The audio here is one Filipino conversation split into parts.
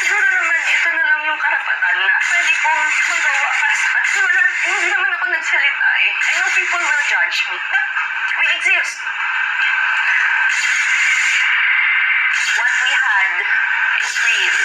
Siguro naman, ito na lang yung karapatan na pwede kong magawa para sa kasi wala, hindi naman ako nagsalita eh. I know people will judge me, we exist. What we had is real.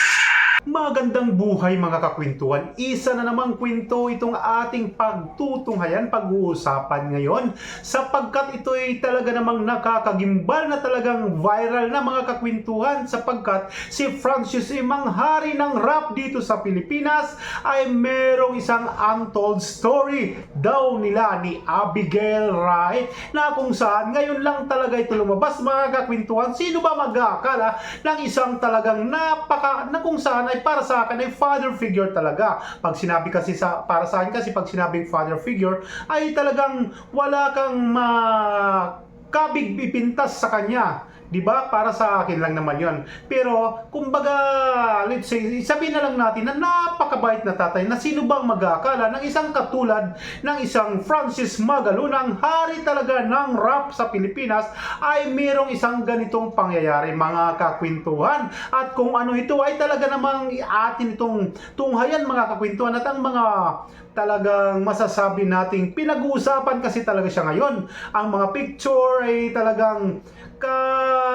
Magandang buhay mga kakwentuhan. Isa na namang kwento itong ating pagtutunghayan, pag-uusapan ngayon sapagkat ito ay talaga namang nakakagimbal na talagang viral na mga kakwentuhan sapagkat si Francis M. ang hari ng rap dito sa Pilipinas ay merong isang untold story daw nila ni Abigail Wright na kung saan ngayon lang talaga ito lumabas mga kakwentuhan. Sino ba mag-aakala ng isang talagang napaka na kung saan ay para sa akin ay father figure talaga. Pag sinabi kasi sa para sa akin kasi pag sinabing father figure ay talagang wala kang ma kabig ipintas sa kanya. 'Di ba? Para sa akin lang naman 'yon. Pero kumbaga, let's say, sabihin na lang natin na napakabait na tatay na sino bang mag-aakala ng isang katulad ng isang Francis Magalo ng hari talaga ng rap sa Pilipinas ay merong isang ganitong pangyayari mga kakwentuhan. At kung ano ito ay talaga namang atin itong tunghayan mga kakwentuhan at ang mga talagang masasabi nating pinag-uusapan kasi talaga siya ngayon. Ang mga picture ay talagang ka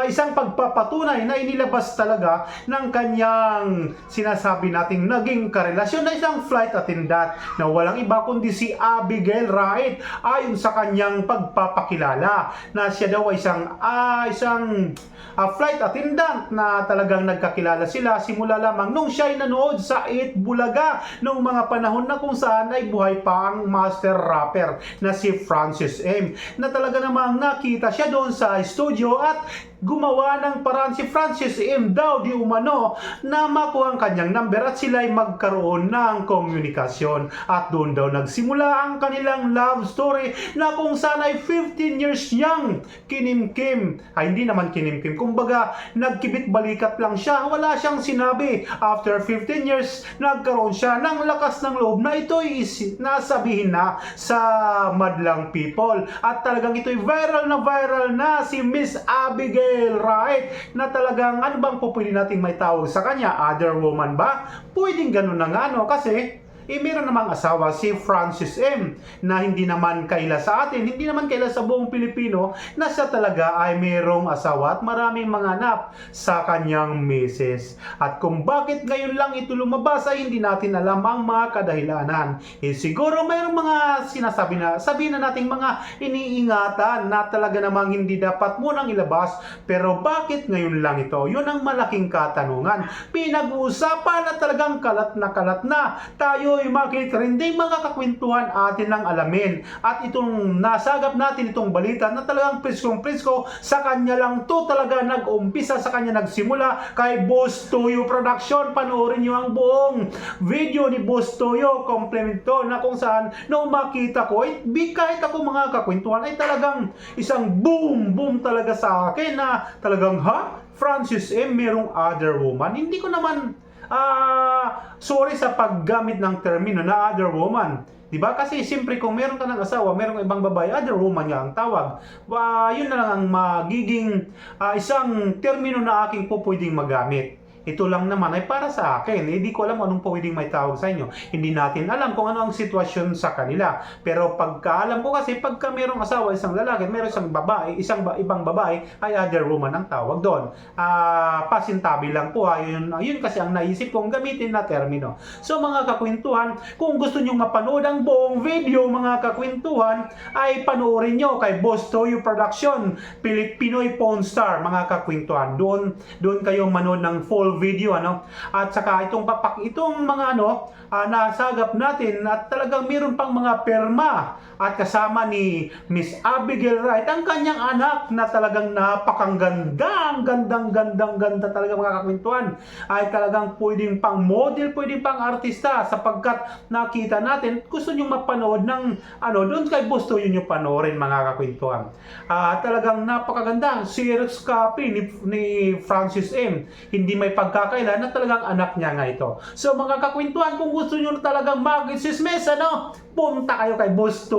isang pagpapatunay na inilabas talaga ng kanyang sinasabi nating naging karelasyon na isang flight attendant na walang iba kundi si Abigail Wright ayon sa kanyang pagpapakilala na siya daw ay isang ah, isang ah, flight attendant na talagang nagkakilala sila simula lamang nung siya ay nanood sa 8 Bulaga nung mga panahon na kung saan ay buhay pa ang master rapper na si Francis M. Na talaga namang nakita siya doon sa studio at gumawa ng paraan si Francis M. daw di umano na makuha ang kanyang number at sila ay magkaroon ng komunikasyon. At doon daw nagsimula ang kanilang love story na kung saan ay 15 years young kinimkim. Ay hindi naman kinimkim. Kumbaga nagkibit balikat lang siya. Wala siyang sinabi. After 15 years nagkaroon siya ng lakas ng loob na ito is nasabihin na sa madlang people. At talagang ito'y viral na viral na si Miss Abigail Wright na talagang ano bang po pwede nating may tawag sa kanya? Other woman ba? Pwedeng ganun na nga no kasi eh meron namang asawa si Francis M na hindi naman kaila sa atin, hindi naman kaila sa buong Pilipino na siya talaga ay merong asawa at maraming mga anak sa kanyang misis. At kung bakit ngayon lang ito lumabas ay hindi natin alam ang mga kadahilanan. Eh siguro mayroong mga sinasabi na, sabihin na nating mga iniingatan na talaga namang hindi dapat munang ilabas pero bakit ngayon lang ito? Yun ang malaking katanungan. Pinag-uusapan na talagang kalat na kalat na. Tayo ay makitrending mga kakwentuhan atin ng alamin. At itong nasagap natin itong balita na talagang priskong prisko sa kanya lang to talaga nag-umpisa sa kanya nagsimula kay Boss Toyo Production. Panoorin nyo ang buong video ni Boss Toyo. Compliment to na kung saan nung makita ko, kahit ako mga kakwentuhan ay talagang isang boom boom talaga sa akin na talagang ha? Francis M. merong other woman. Hindi ko naman ah sorry sa paggamit ng termino na other woman. 'Di ba? Kasi siyempre kung meron ka ng asawa, meron kang ibang babae, other woman nga ang tawag. Wa, yun na lang ang magiging ah, isang termino na aking po pwedeng magamit. Ito lang naman ay para sa akin. Hindi ko alam anong pwedeng may tawag sa inyo. Hindi natin alam kung ano ang sitwasyon sa kanila. Pero pagkaalam ko kasi pagka merong asawa, isang lalaki, meron isang babae, isang ba, ibang babae, ay other woman ang tawag doon. Ah, pasintabi lang po ha. Yun, yun kasi ang naisip kong gamitin na termino. So mga kakwentuhan, kung gusto nyo mapanood ang buong video mga kakwentuhan, ay panoorin nyo kay Boss Toyo Production, Pinoy Pawn Star, mga kakwentuhan. Doon, doon kayo manood ng full video ano? At saka itong papak itong mga ano ah, nasagap natin at talagang meron pang mga perma at kasama ni Miss Abigail Wright ang kanyang anak na talagang napakang ganda ang gandang gandang ganda talaga mga kakwentuhan. Ay talagang pwedeng pang model pwedeng pang artista sapagkat nakita natin gusto nyo mapanood ng ano doon kay Busto yun yung panoorin mga kakwentuhan. Ah talagang napakaganda Xerox copy ni, ni Francis M. Hindi may pagkakailan na talagang anak niya nga ito. So mga kakwentuhan, kung gusto nyo talagang mag-sismes, ano, punta kayo kay Boss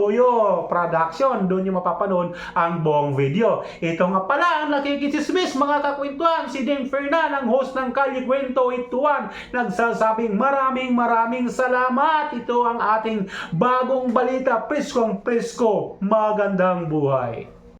Production. Doon nyo mapapanood ang buong video. Ito nga pala ang nakikisismis mga kakwentuhan. Si Ding Fernan, ang host ng Kali Kwento 81, nagsasabing maraming maraming salamat. Ito ang ating bagong balita. Preskong presko. Magandang buhay.